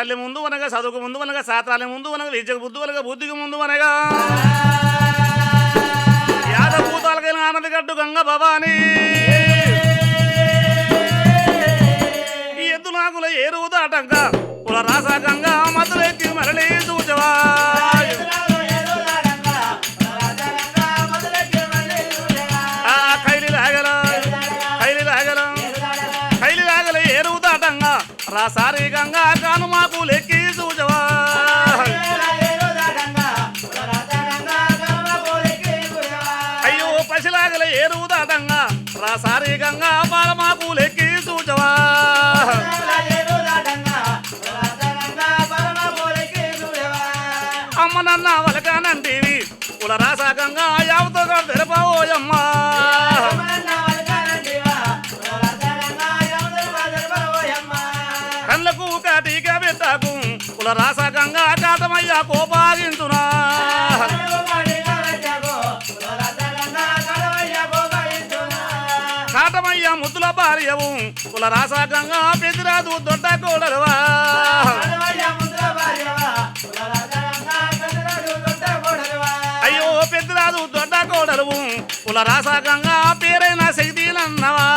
తల్లి ముందు అనగా చదువుకు ముందు అనగా శాస్త్రాల ముందు అనగా విద్యకు బుద్ధి అనగా బుద్ధికి ముందు అనగా యాదభూతాలకైన ఆనందగడ్డు గంగ భవానీ. ఎద్దు నాకుల ఏరువు దాటంక కుల రాస గంగ మధురెత్తి మరలి చూచవా రాసారి గంగా కాను మాకు లెక్కి చూచవా చూచవా అమ్మ నన్న వలకానంటివి కుల రాసాకంగా యావతో తెరపవోయమ్మా పెట్టాకు కుల రాసాకంగా కాటమయ్యా కోపాగించునా కాటమయ్యా ముద్దుల భార్యవు కుల పెదిరాదు దొడ్డ కోడలువా. అయ్యో పెద్దరాదు దొడ్డ కోడలువు కులరాసకంగా పేరైన శక్తిలన్నవా.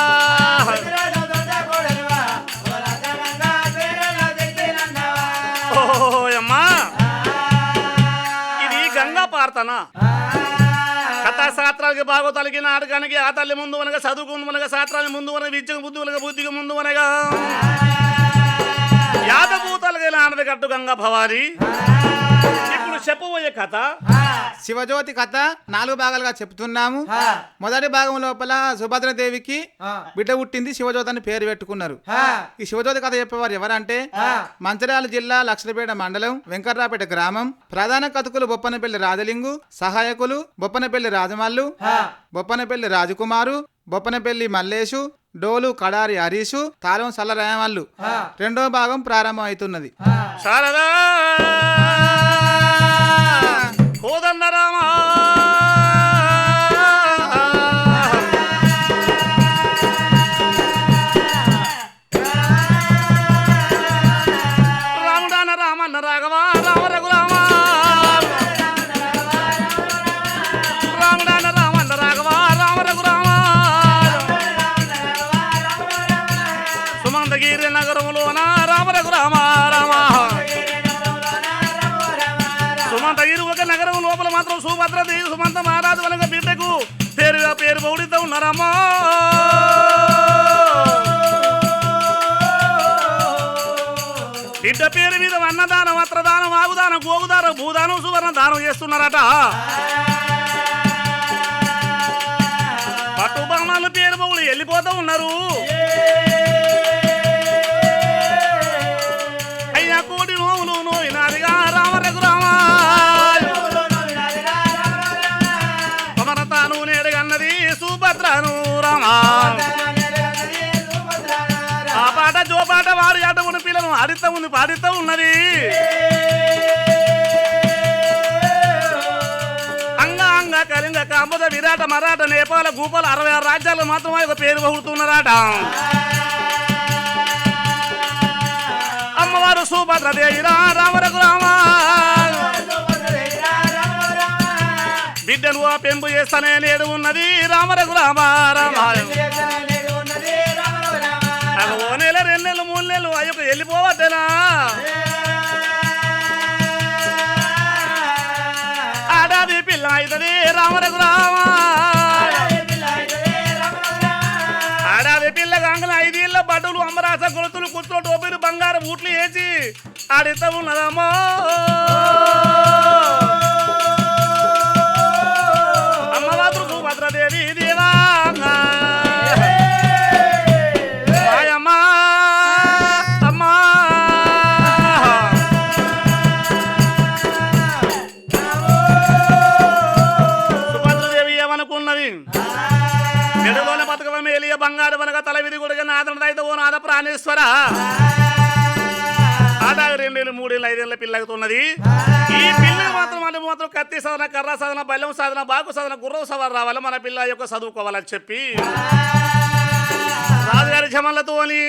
గంగా ప్రార్థన కథా శాస్త్రాలకి భాగవతాలకి నాటకానికి ఆ తల్లి ముందు అనగా చదువుకు అనగా శాస్త్రానికి ముందు అనగా విద్యకు బుద్ధి అనగా బుద్ధికి ముందు అనగా. యాదభూతాలకి ఆనంద కట్టు గంగా భవాని. ఇప్పుడు చెప్పబోయే కథ? శివజ్యోతి కథ నాలుగు భాగాలుగా చెప్తున్నాము. మొదటి భాగం లోపల సుభద్రదేవికి బిడ్డ పుట్టింది శివజ్యోతి అని పేరు పెట్టుకున్నారు. ఈ శివజ్యోతి కథ చెప్పేవారు ఎవరంటే మంచిర్యాల జిల్లా లక్షలపేట మండలం వెంకట్రాపేట గ్రామం. ప్రధాన కథకులు బొప్పనపల్లి రాజలింగు సహాయకులు బొప్పనపల్లి రాజమల్లు బొప్పనపల్లి రాజకుమారు బొప్పనపల్లి మల్లేషు డోలు కడారి హరీషు తాళం సల్లరాయమల్లు రెండో భాగం ప్రారంభం అవుతున్నది. శారదా లోపల మాత్రం సుభద్ర సుమంత మహారాజు వనక బిడ్డకు పేరుగా పేరు పౌడితో ఉన్నారమ్మా. బిడ్డ పేరు మీద అన్నదానం వస్త్రదానం ఆగుదానం గోగుదానం భూదానం సువర్ణ దానం చేస్తున్నారట. పట్టు బాణాలు పేరు పౌలు వెళ్ళిపోతూ ఉన్నారు. ఆడిత ఉంది పాడిత ఉన్నది. అంగ అంగ కళింగ కాంబోద విరాట మరాఠ నేపాల భూపాల అరవై ఆరు రాజ్యాలు మాత్రం పేరు బహుతున్నారట అమ్మవారు సుభద్రదేవిరా రామరకు రామ. బిడ్డను ఆ పెంపు చేస్తానే నేడు ఉన్నది రామరకు రామ రామ రెండు నెలలు మూడు నెలలు అయ్యొక వెళ్ళిపోవద్దేనా ఆడాది పిల్ల పిల్ల అవుతుంది రామరకు రామ ఆడాది పిల్ల గంగల ఐదేళ్ళ బట్టలు అమ్మరాస కొలుతులు కుర్తులు టోపీలు బంగారం బూట్లు వేసి ఆడిత ఉన్నదమ్మో. బతుకవ బంగారు వనగ తల విధి గుడిగా నాదనదైతే ఓ నాద ప్రాణేశ్వర. ఆదా రెండేళ్ళు మూడేళ్ళు ఐదేళ్ళ పిల్లగుతున్నది ఈ పిల్లలు మాత్రం అంటే మాత్రం కత్తి సాధన కర్ర సాధన బల్లం సాధన బాకు సాధన గుర్రం సవారు రావాలి మన పిల్ల యొక్క చదువుకోవాలని చెప్పి. రాజుగారి జమలతోని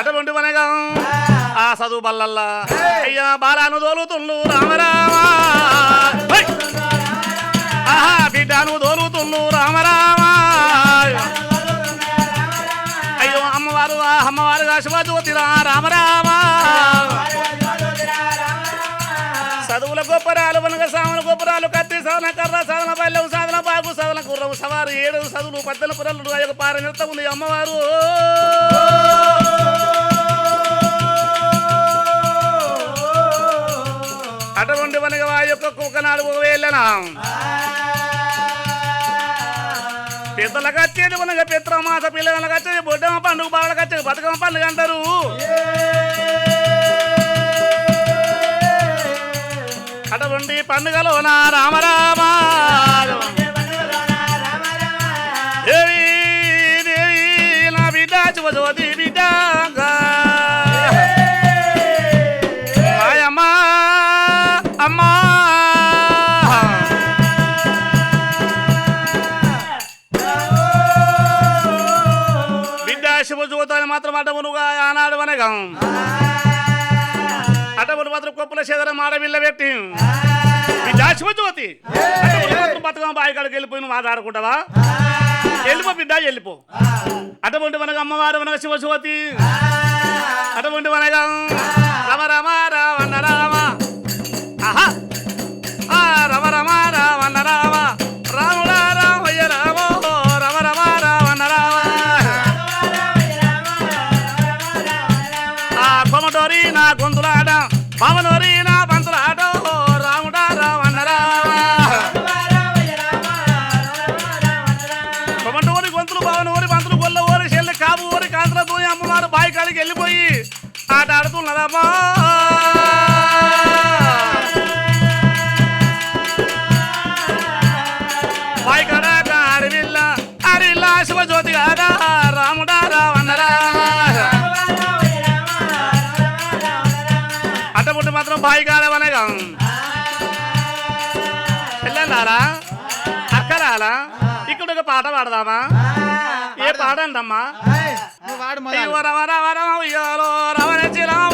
అటువంటి వనగా ఆ చదువు బల్లల్లా. అయ్యా బాలాను దోలుతుండు రామరామా. ఆహా బిడ్డను దోలుతుండు రామరామా. అమ్మవారు ఆ అమ్మవారు రామరామ చదువుల గొప్పరాలు వనగ సామల గొప్పరాలు కత్తి సాధన కర్ర సాధన పల్లెవు సాధన బాగు సాధన గుర్రం సవారు ఏడు చదువులు పద్దెల పురలు ఆ యొక్క పార నిరత ఉంది. అమ్మవారు. అటువంటి వనగ ఆ యొక్క నాలుగు వేళ్ళనా పెద్దలకు వచ్చేది మనక పిత్రమాస పిల్లలకు వచ్చేది బొడ్డమ్మ పండుగ బావలకు వచ్చేది బతుకమ్మ పండుగ అంటారు. అటువంటి పండుగలో నా రామరామ దేవి దేవి నా బిడ్డ శివజ్యోతి అటవునుగా ఆనాడు అనగం అటవులు బతులు కొప్పుల చేదర మాడవిల్ల పెట్టి. జాసిపోతి బతుకమ్మ బాయికాడికి వెళ్ళిపోయి నువ్వు ఆధారకుంటావా వెళ్ళిపో బిడ్డ వెళ్ళిపో. అటువంటి మనకు అమ్మవారు మనకు శివశివతి. అటువంటి మనగా రమ పాడు మళ్ళీ రవ రవ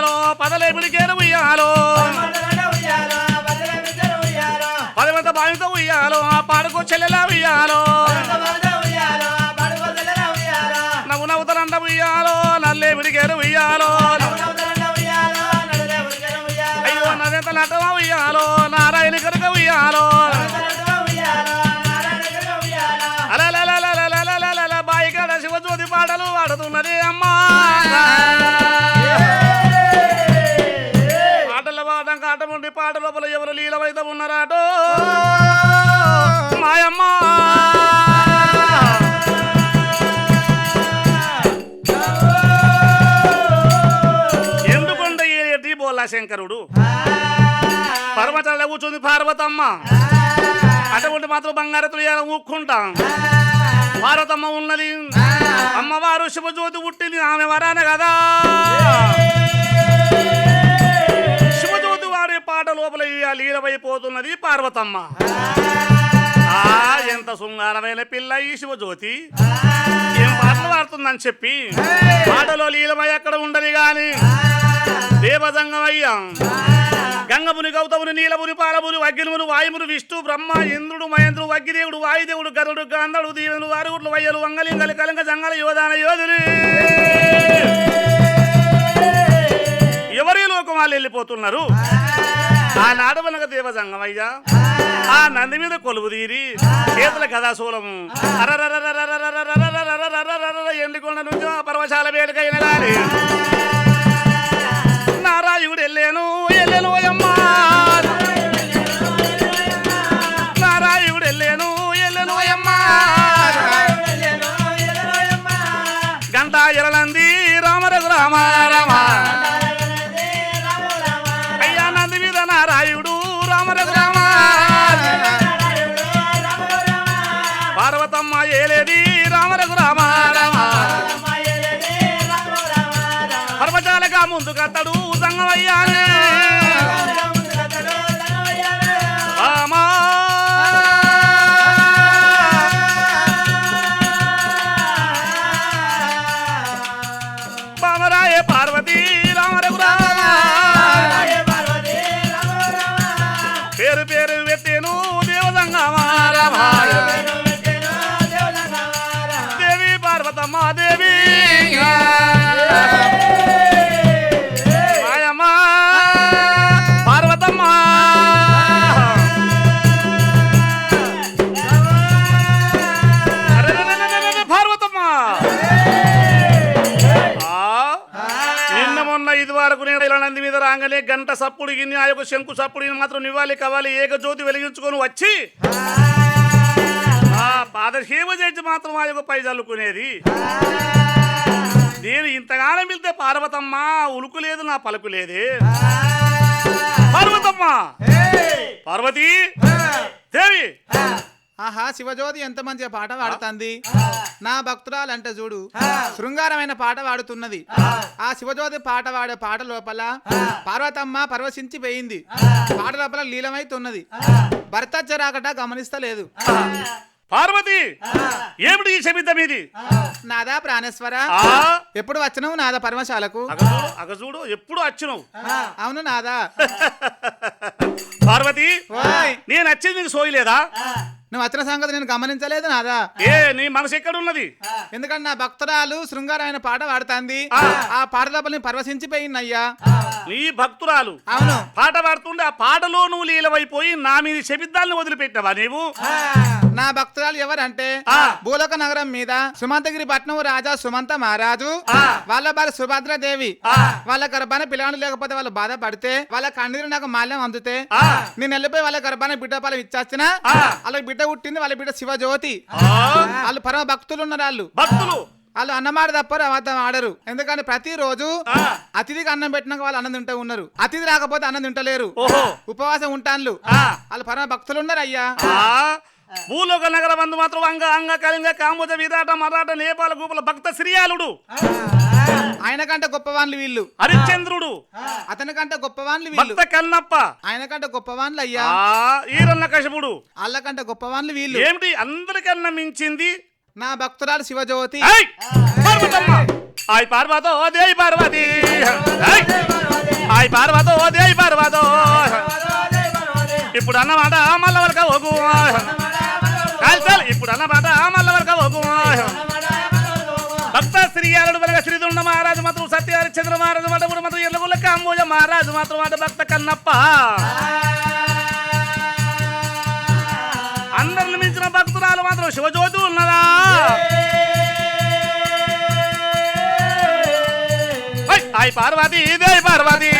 ఉయ్యాలో పదలేమిడికేను ఉయ్యాలో. పదమంత బావితో ఉయ్యాలో ఆ పాడుకో చెల్లెలా ఉయ్యాలో. నవ్వు నవ్వుతనంద ఉయ్యాలో నల్లేమిడికేను ఉయ్యాలో. అయ్యో నదంత నటవ ఉయ్యాలో నారాయణ కనుక ఉయ్యాలో. అలా బాయికాడ శివజ్యోతి పాటలు పాడుతున్నది అమ్మా. ఎవరు ఉన్నారాటో? మాయమ్మ! ఎందుకుండ ఏటి బోలా శంకరుడు? పర్వతాల కూర్చుంది పార్వతమ్మ. అటువంటి మాత్రం బంగారతులు ఇలా ఊక్కుంటాం. పార్వతమ్మ ఉన్నది. అమ్మవారు శివజ్యోతి పుట్టింది ఆమె వరాన కదా. పాట లోపల లీలమైపోతున్నది పార్వతమ్మ. ఆ ఎంత శృంగారమైన పిల్ల ఈ శివజ్యోతి. ఏం పాటలు పాడుతుందని చెప్పి పాటలో లీలమై అక్కడ ఉండని గాని దేవజంగమయ్యా. గంగముని గౌతముని నీలముని పాలముని అగ్నిముని వాయుమును విష్ణు బ్రహ్మ ఇంద్రుడు మహేంద్రుడు వగ్గిదేవుడు వాయుదేవుడు గరుడు గంధడు దీవెను వారుగుట్లు వయ్యలు వంగలింగలి కలంక జంగల యోధాన యోధుని. ఎవరి లోకం వాళ్ళు వెళ్ళిపోతున్నారు? ఆ నాడవనగ దేవజంగమయ్యా ఆ. నంది మీద కొలువు తీరి చేతుల కథాశూలము. ఎండికొండ నుంచి పర్వశాల వేడుకైన కథడు సంగమయ్యానే రాగానే గంట సప్పుడు గిన్ని ఆ యొక్క శంకు సప్పుడు మాత్రం నివ్వాలి కవాలి ఏకజ్యోతి వెలిగించుకొని వచ్చి. ఆ పాదసేవ చేసి మాత్రం ఆ యొక్క పై చల్లుకునేది. నేను ఇంతగానం వెళ్తే పార్వతమ్మ ఉలుకు లేదు నా పలుకు లేదే. పార్వతమ్మ! పార్వతి! దేవి! ఆహా శివజ్యోతి ఎంత మంచిగా పాట పాడుతుంది? నా భక్తురాలు అంటే చూడు శృంగారమైన పాట పాడుతున్నది. ఆ. శివజ్యోతి పాట పాడే పాట లోపల పార్వతమ్మ పరవశించి పోయింది. పాట లోపల లీలమైతున్నది భర్త చెరాకట గమనిస్తలేదు. పార్వతి! ఏమిటి ఈ శబిద్దం ఇది? నాదా ప్రాణేశ్వర? ఎప్పుడు వచ్చినావు నాదా పరమశాలకు? అగజూడు ఎప్పుడు వచ్చినావు? అవును నాదా. పార్వతి ఓయ్. నేను వచ్చింది నీకు సోయలేదా? నువ్వు వచ్చిన సంగతి నేను గమనించలేదు నాదా? ఏ నీ మనసు ఎక్కడున్నది? ఎందుకంటే నా భక్తురాలు శృంగారమైన పాట పాడుతుంది. ఆ. పాట లోపల నేను పరవశించిపోయిందయ్యా నీ భక్తురాలు. అవును. పాట పాడుతుండే ఆ పాటలో నువ్వు లీలమైపోయి నా మీద శబిద్దాలను వదిలిపెట్టావా నీవు? నా భక్తురాలు ఎవరంటే. భూలోక నగరం మీద సుమంతగిరి పట్నం రాజా సుమంత మహారాజు. వాళ్ళ భార్య సుభద్రదేవి. ఆ. వాళ్ళ గర్భాన పిల్లలు లేకపోతే వాళ్ళు బాధపడితే వాళ్ళ కన్నీరు నాకు మాల్యం అందుతే. నేను వెళ్ళిపోయి వాళ్ళ గర్భాన బిడ్డ పాలు ఇచ్చేసిన ఆ. వాళ్ళకి బిడ్డ పుట్టింది వాళ్ళ బిడ్డ శివజ్యోతి. ఆ, వాళ్ళు పరమ భక్తులు ఉన్నారు వాళ్ళు. భక్తులు. వాళ్ళు అన్నమాట తప్ప అబద్ధం ఆడరు. ఎందుకంటే ప్రతిరోజు. అతిథికి అన్నం పెట్టినాక వాళ్ళు అన్నం తింటూ ఉన్నారు. అతిథి రాకపోతే అన్నం తింటలేరు. ఉపవాసం ఉంటాన్లు. ఆ. వాళ్ళు పరమ భక్తులు ఉన్నారు అయ్యా. భూలోక నగర బంధు మాత్రం అంగ అంగ కళింగ కాంబోజ విరాట మరాఠ నేపాల గోపుల భక్త శ్రీయాలుడు ఆయన కంటే గొప్పవాన్లు వీళ్ళు. హరిశ్చంద్రుడు. అతని కంటే గొప్పవాన్లు వీళ్ళు. భక్త కన్నప్ప. ఆయన కంటే గొప్పవాన్లు అయ్యా. ఆ ఈరన్న కశపుడు. వాళ్ళ కంటే గొప్పవాన్లు వీళ్ళు. ఏమిటి? అందరికన్నా మించింది? నా భక్తురాలు శివజ్యోతి. ఆయ్ పార్వతో దేవి పార్వతి! ఆయ్ పార్వతో దేవి పార్వతో! ఇప్పుడు అన్నమాట మల్ల వరక ఒగు చాలు చాలు ఇప్పుడు అన్నమాట మల్ల వరక ఒగు భక్త శ్రీయాలుడు వెలగ శ్రీదుండ మహారాజు మాత్రం సత్యహరి చంద్ర మహారాజు మాట కూడా మాత్రం ఎల్లగుల్ల కాంబోజ మహారాజు మాత్రం మాట భక్త కన్నప్ప. అందరిని మించిన భక్తురాలు మాత్రం శివజ్యోతి ఉన్నదా? ఐ, పార్వతి ఇదే పార్వతి.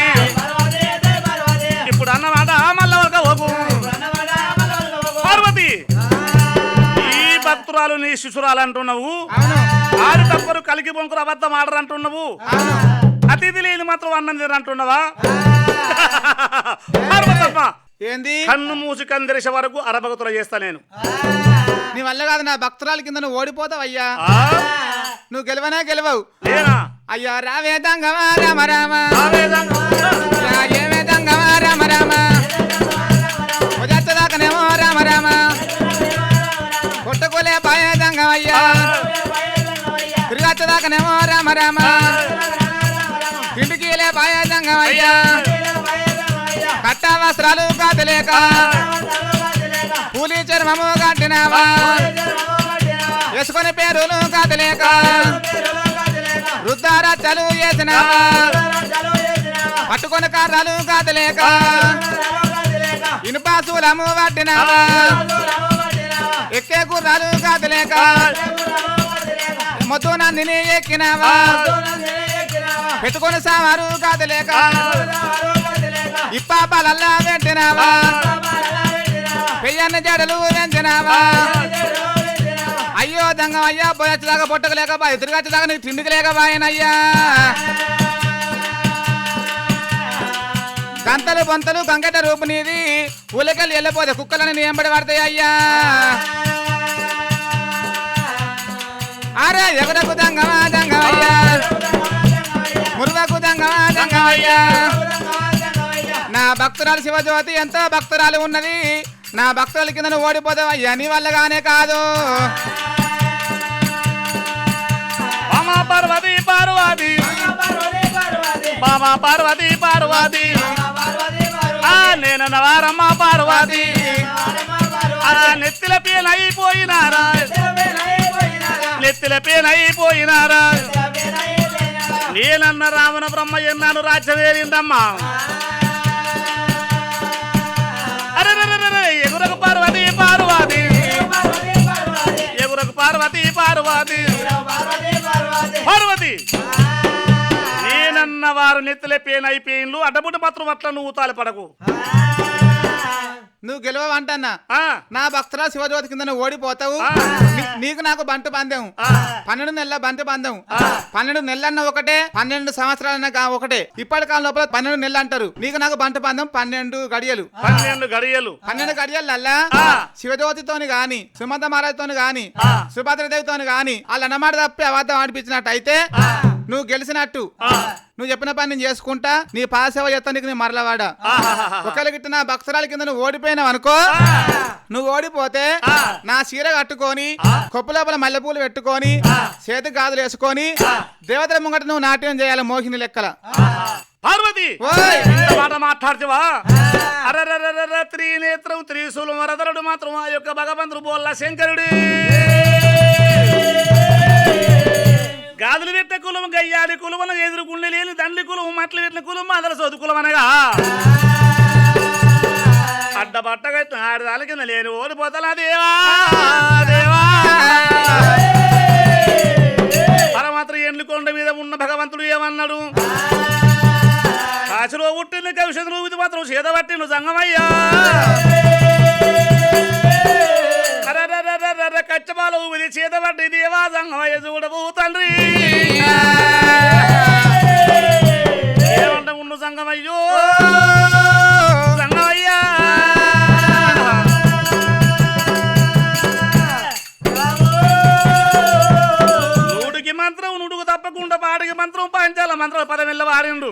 భక్తురాలు నీ శిశురాలు అంటున్నావు? ఆరు తప్పరు కలికి బొంకురు అబద్ధం ఆడరు అంటున్నావు అవును. అతిథి లేని మాత్రం అన్నం అంటున్నావా పార్వతమ్మ ఏంది? కన్ను మూసి కందిరిసే వరకు అరభగతులు చేస్తా నేను. నీ వల్ల కాదు నా భక్తురాల కింద నువ్వు ఓడిపోతావు అయ్యా? నువ్వు గెలవనే గెలవవు? అయ్యా రావే దంగమా రామ రామ. రామ రామ రామ రామ. పాయ జంగమయ్యా తిరిగచ్చదాకనేమో రామ రామ తిండికిలే పాయ జంగమయ్యా కట్ట వస్త్రాలు కాదులేక పూలి చర్మము కట్టినావా వేసుకొని పేరులు కాదులేక వృద్ధారచ్చలు వేసినావా పట్టుకొని కర్రలు కాదులేక ఇనుపాసులము పట్టినావా ఎక్కే గుర్రాలు కాదులేక. మొత్తం నందిని ఎక్కినావా? పెట్టుకొని సామారు కాదులేక. ఇప్పాపాలల్లా పెట్టినావా పెయ్యన్న జడలు పెంచినావా అయ్యో దంగం అయ్యా పోయొచ్చేదాకా పొట్టకు లేక బా ఎదురుగచ్చేదాకా నీకు తిండికి లేక బాయనయ్యా. గంతలు బొంతలు గంగట రూపు నీది ఉలకలు వెళ్ళిపోతే కుక్కలని నీ ఎంబడి పడతాయి అయ్యా అరే ఎగరకు దంగమా దంగమయ్యా మురుగకు దంగమా దంగమయ్యా నా భక్తురాలు శివజ్యోతి ఎంతో భక్తురాలు ఉన్నది. నా భక్తుల కింద నువ్వు ఓడిపోతావు అయ్యా నీ వల్లగానే కాదు. పార్వతి పార్వతి. బామా పార్వతి పార్వతి. ఆ నేను నవారమ్మ పార్వతి. ఆ నెత్తిల పేనైపోయినారా నెత్తిల పేనైపోయినారా నేనన్న రావణ బ్రహ్మ ఎన్నాను రాజ్యమేరిందమ్మా అరే ఎగురకు పార్వతి పార్వతి. ఎగురకు పార్వతి పార్వతి. పార్వతి నేనన్న వారు నెత్తిల పేనైపోయిన్లు అడ్డబుడ్డ మాత్రం అట్లా నువ్వు తాలిపడకు నువ్వు గెలవంటన్నా ఆ, నా భక్తురాలు శివజ్యోతి కింద నువ్వు ఓడిపోతావు నీకు నాకు బంటు పందెం ఆ, పన్నెండు నెలల బంటు పందెం ఆ. పన్నెండు నెలలన్న ఒకటే పన్నెండు సంవత్సరాలన్న ఒకటే. ఇప్పటి కాలం లోపల పన్నెండు నెలలు అంటారు. నీకు నాకు బంటు పందెం పన్నెండు గడియలు. పన్నెండు గడియలు. పన్నెండు గడియలల్లా ఆ. శివజ్యోతితోని గాని సుమంత మహారాజుతోని గాని ఆ. సుభద్రదేవితోని గాని వాళ్ళు అన్నమాట తప్పి అబద్ధం ఆడిపించినట్టు అయితే నువ్వు గెలిచినట్టు. నువ్వు చెప్పిన పని నేను చేసుకుంటా. నీ పాసేవ చేస్తా నీకు నీ మరలవాడా. ఆహాహాహా. ఒకవేళ గిట్ట నా భక్తురాల కింద నువ్వు ఓడిపోయినావు అనుకో నువ్వు ఓడిపోతే. నా చీర కట్టుకొని కొప్పు లోపల మల్లెపూలు పెట్టుకొని చేతి గాజులు వేసుకొని దేవతల ముంగట నువ్వు నాట్యం చేయాలి మోహిని లెక్కల. పార్వతి ఇంత మాట మాట్లాడుతావా త్రినేత్రం త్రిశూలం వరదరుడు మాత్రం ఆ యొక్క భగవంతుడు బోల్ల శంకరుడు. గాదులు పెట్టే కులం గయ్యాలి ఎదురు గుండె లేని తండ్రి కులం మట్లు పెట్టిన కులం అదల సోదు కులం అనగా అడ్డబట్టగా ఆడదాని కింద లేని ఓడిపోతలా దేవా దేవా. పరమాత్ర ఎండ్లు కొండ మీద ఉన్న భగవంతుడు ఏమన్నాడు? కాశలో పుట్టిన కవిషను ఇది మాత్రం చేదబట్టిను సంగమయ్యా. అరరరరరర కచ్చబాల ఊది చేదబట్టి దేవా సంగమయ్య చూడబో తండ్రి. ఏమంట ఉండు సంగమయ్యో? సంగమయ్యా. నూటికి మంత్రం నుడుగు తప్పకుండా పాటికి మంత్రం పంచాల మంత్రం పదమిల్ల వారిండు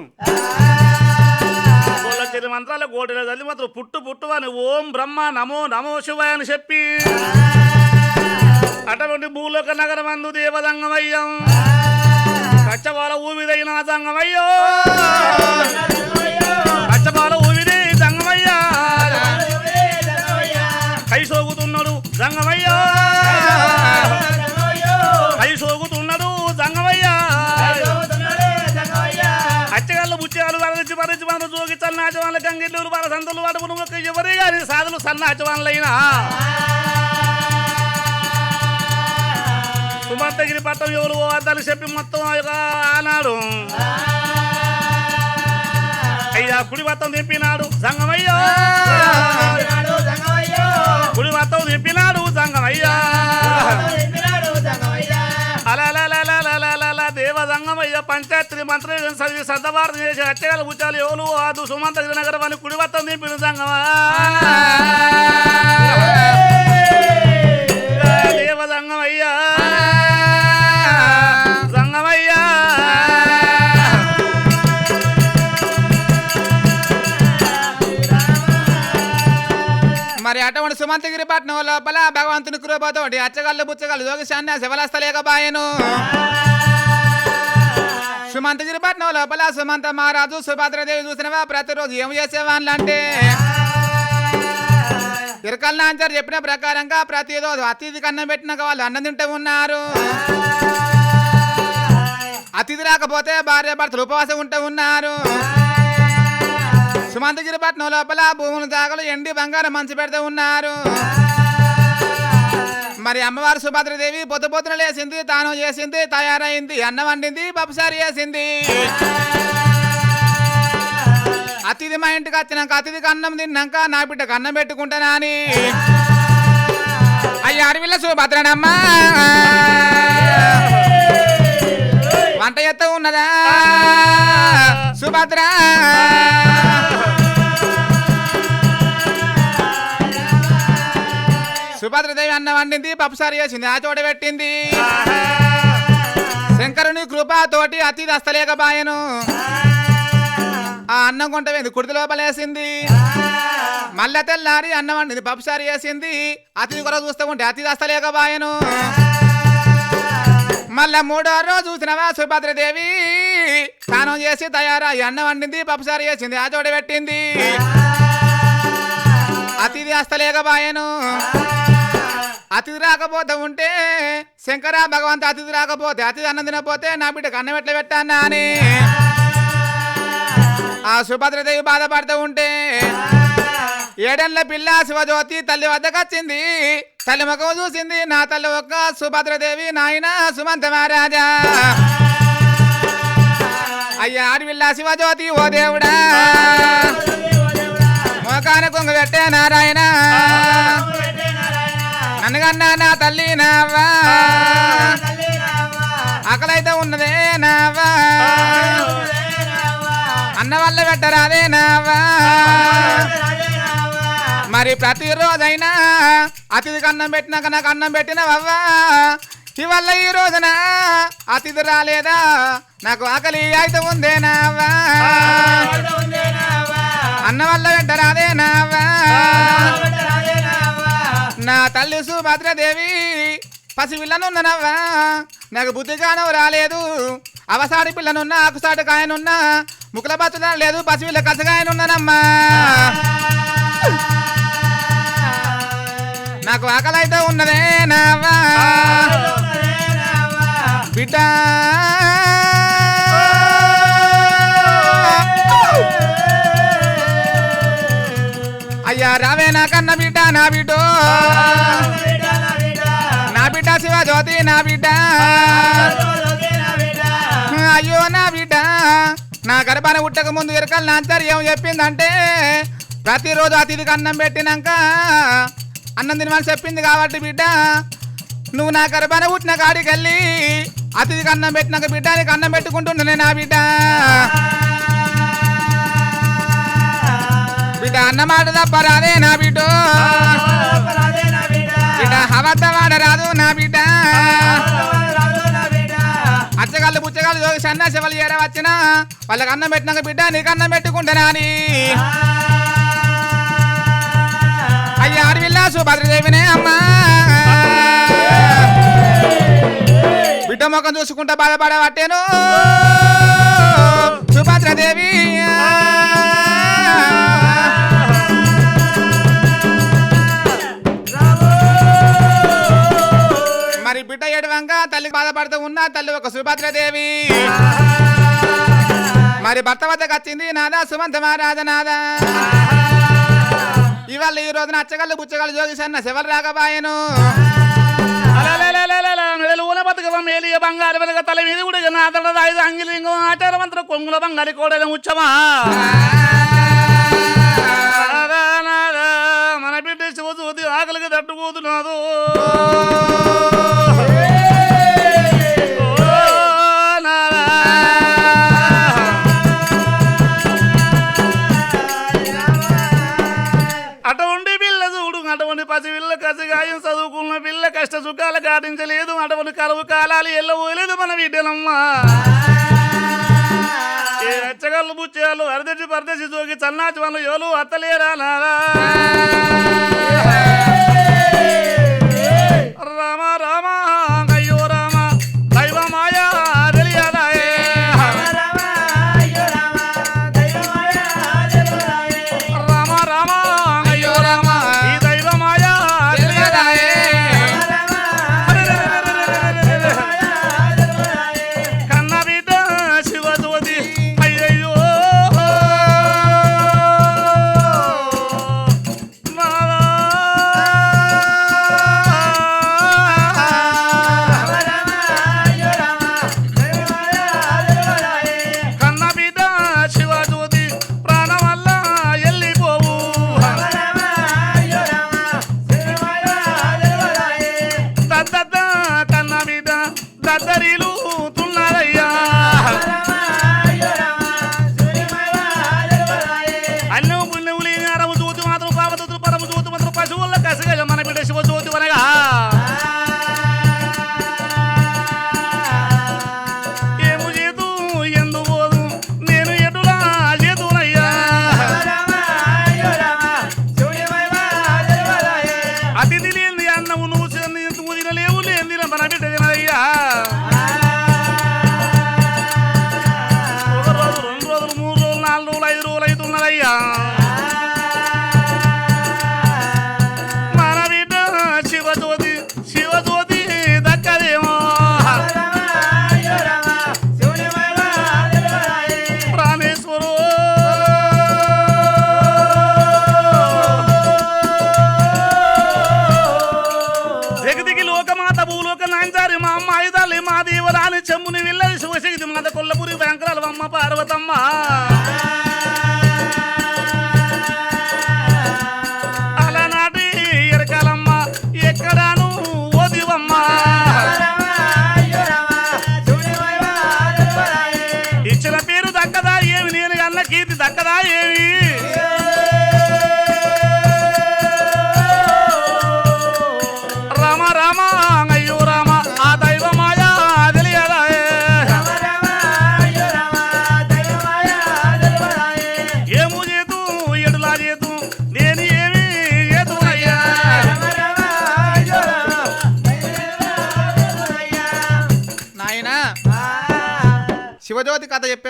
చిరు మంత్రాల కోటిలో చదివి మాత్రం పుట్టు పుట్టు అని ఓం బ్రహ్మ నమో నమో శివాయ అని చెప్పి. అటువంటి భూలోక నగరం అందు దేవదంగమయ్యం. కచ్చబాల ఊవిదైన సంగమయ్యో కచ్చబాల ఊవిది సంగమయ్యా కై సోగుతున్నాడు సంగమయ్యా జోగి సన్నాచి వాళ్ళ గంగిల్లూరు వాళ్ళ సంతులు వాడుకుని ఒక ఎవరి గారి సాధులు సన్నాచి సుమంతగిరి పట్టం ఎవరు అద్దాలు చెప్పి మొత్తం ఆనాడు. అయ్యా కుడి పట్టం తెప్పినాడు. సంగమయ్యో! పంచాయతీ మంత్రి చదివి సర్దవారు చేసి అచ్చగాల బుచ్చాలు ఎవరు? ఆదు సుమంతగిరి నగరం అని కుడివత్తం దింపిన సంగమా? దేవ సంగమయ్యా? సంగమయ్యా? మరి అటువంటి సుమంతగిరి పట్నం లోపల భగవంతుని కృపతోటి అచ్చగల్లు బుచ్చగల్లు జోగిశాన్ని శివలస్తలేకబాయను సుమంత పట్నం లోపల సుమంత మహారాజు సుభద్రదేవి చూసినవా? ప్రతిరోజు ఏం చేసేవాళ్ళంటే? ఇరకల్ నాంచారు చెప్పిన ప్రకారంగా ప్రతిరోజు అతిథి కన్నం పెట్టిన వాళ్ళు అన్నం తింటూ ఉన్నారు. అతిథి రాకపోతే భార్య భర్తలు ఉపవాసం ఉంటూ ఉన్నారు. సుమంతగిరి పట్నం లోపల భూముల జాగలు ఎండి బంగారం మంచి పెడుతూ ఉన్నారు. మరి అమ్మవారు సుభద్రదేవి పొద్దు పొద్దున లేచింది తాను చేసింది తయారైంది అన్నం వండింది పప్పుసారి చేసింది. అతిథి మా ఇంటికి వచ్చినాక అతిథికి అన్నం తిన్నాక నా బిడ్డకు అన్నం పెట్టుకుంటానా అని అయ్యా అడవిలో సుభద్రనమ్మా. వంట ఎత్త ఉన్నదా? సుభద్ర. సుభద్రదేవి అన్నం వండింది పప్పుసారి వేసింది ఆ చోట పెట్టింది. శంకరుని కృపతోటి అతిథి దస్తలేకపాయను ఆ అన్నం కొంట వేంది కుడితి లోపలేసింది మళ్ళా తెల్లారి అన్నం వండింది పప్పుసారి వేసింది అతిథి కొర చూస్తూ ఉంటే అతి దస్తలేకపాయను మళ్ళా మూడో రోజు చూసినవా సుభద్రదేవి? స్నానం చేసి తయారై అన్నం వండింది పప్పుసారి వేసింది ఆ చోట పెట్టింది. అతిథి అస్తలేకపాయను అతిథి రాకపోతే ఉంటే శంకర భగవంతు అతిథి రాకపోతే అతిథి అన్నం తినపోతే నా బిడ్డకు అన్నం ఎట్లా పెట్టానా అని ఆ సుభద్రదేవి బాధపడుతూ ఉంటే ఏడెళ్ళ పిల్ల శివజ్యోతి తల్లి వద్దకు వచ్చింది. తల్లి ముఖం చూసింది నా తల్లి ఒక్క సుభద్రదేవి నాయన సుమంత మహారాజా. అయ్యా ఆడవిల్ల శివజ్యోతి ఓ దేవుడా. మోకాన కొంగ పెట్టే నారాయణ. నన్నగన్నా నా తల్లి నావా? ఆకలైతే ఉన్నదే నావా? అన్న వల్ల పెట్టరాదే నావా? మరి ప్రతిరోజైనా అతిథికి అన్నం పెట్టినాక నాకు అన్నం పెట్టినవవ్వా? ఇవల్ల ఈ రోజున అతిథి రాలేదా? నాకు ఆకలి అయితే ఉందేనావా అన్న వల్ల పెట్టరాదేనావా నా తల్లి సుభద్రదేవి పసిపిల్లనున్ననవ్వా. నాకు బుద్ధిగాను రాలేదు. అవసాడి పిల్లనున్నా ఆకుసాటి కాయనున్నా. ముకుల బతుల లేదు పసిపిల్ల కసగాయనున్నానమ్మా. నాకు ఆకలైతే ఉన్నదే నావా బిడ్డ. అయ్యా రావే నా కన్న నా బిడ్డో. నా బిడ్డ శివజ్యోతి నా బిడ్డ. అయ్యో నా బిడ్డ. నా గర్భాన్ని పుట్టక ముందు ఎరకల్ నాంచారు ఏం చెప్పిందంటే ప్రతిరోజు అతిథికి అన్నం పెట్టినాక అన్నం తినమని చెప్పింది కాబట్టి బిడ్డ నువ్వు నా గర్భాన పుట్టిన కాడికి వెళ్ళి అతిథికి అన్నం పెట్టినాక బిడ్డ నీకు అన్నం పెట్టుకుంటుండే నా బిడ్డ. బిడ్డ అన్నమాట తప్ప రాదే నా బిడ్డ. బిడ్డ అబద్ధమాట రాదు నా బిడ్డ. అచ్చగాళ్ళు పుచ్చగాళ్ళు జోగి సన్నాసి వాళ్ళు ఏడ వచ్చినా? వాళ్ళకి అన్నం పెట్టినాక బిడ్డ నీకు అన్నం పెట్టుకుంటానా అని అయ్యా అడవిల్లా సుభద్రదేవినే అమ్మా. బిడ్డ ముఖం చూసుకుంటా బాధపడబట్టేను. సుభద్రదేవి. బిడ్డ ఏడవంగా తల్లి బాధపడుతూ ఉన్నా తల్లి ఒక సుభద్రదేవి. మరి భర్త వద్దకు వచ్చింది నాదా సుమంత మహారాజ నాదా? ఇవాళ ఈ రోజున అచ్చగల్లు బుచ్చగల్లు జోగిసన్న శివలు రాకబాయను మేలియ బంగారు వెనక తల మీద కూడా నాదడ ఐదు అంగిలింగం ఆచారమంత్ర కొంగుల బంగారి కోడల ముచ్చమా? మన బిడ్డ శివజోతి ఆకలికి తట్టుకోతున్నాడు కష్ట సుఖాలు కాటించలేదు అటువంటి కరువు కాలాలు ఎల్లబోయలేదు మన బిడ్డలమ్మా. ఏ రచ్చగల్లు బుచ్చేలు అరదటి పరదసి జోగి చల్నాచి వాళ్ళు ఎవరు అత్తలేరా నారా? రామ రామ.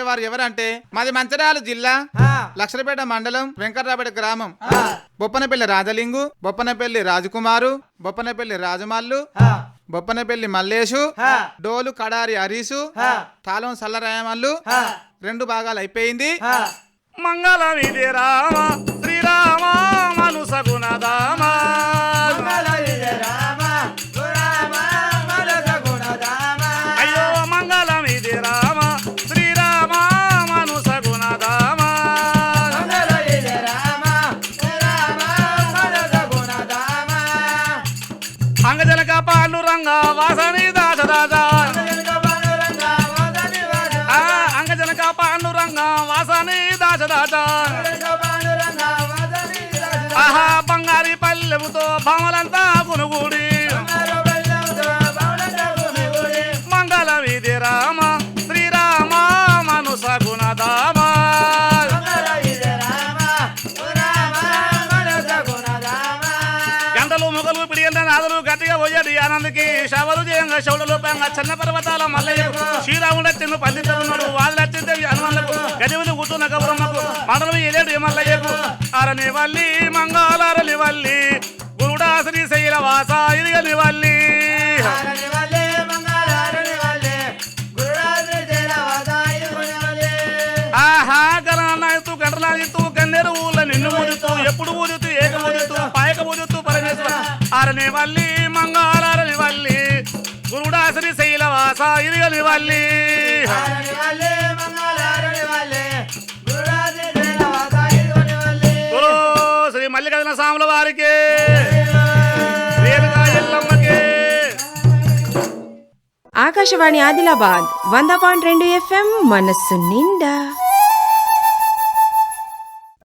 చెప్పేవారు ఎవరంటే మాది మంచిర్యాల జిల్లా లక్షలపేట మండలం వెంకట్రాపేట గ్రామం. బొప్పనపల్లి రాజలింగు బొప్పనపల్లి రాజకుమారు బొప్పనపల్లి రాజమల్లు బొప్పనపల్లి మల్లేషు డోలు కడారి హరీసు తాళం సల్లరాయమల్లు రెండు భాగాలు అయిపోయింది. మంగళం ఇది రామ శ్రీరామ మనుసగుణదామ బంగారి పల్లెముతో భామలంతా కొనుగూడి పిడియంత గట్టిగా పోయాడు. ఆనందకి శవలు జయంగా శౌడలు పెంగ చిన్న పర్వతాల మల్లయ్య శ్రీరాముడు తిన్ను పండిత ఉన్నాడు. వాళ్ళు నచ్చితే హనుమన్లకు గజములు కూర్చున్న గౌరమ్మకు మనలు ఏలేడు మల్లయ్యకు. అరని వల్లి మంగళారని వల్లి గురుడా శ్రీశైల వాస ఇదిగలి వల్లి. ఆరని వల్లి మంగళారని వల్లి గురుడాసరి శైలవాస ఇదిగని వల్లి. శ్రీ మల్లికార్జున స్వాముల వారికి ఆకాశవాణి ఆదిలాబాద్ వంద పాయింట్ రెండు ఎఫ్ఎం మనస్సు నిండా.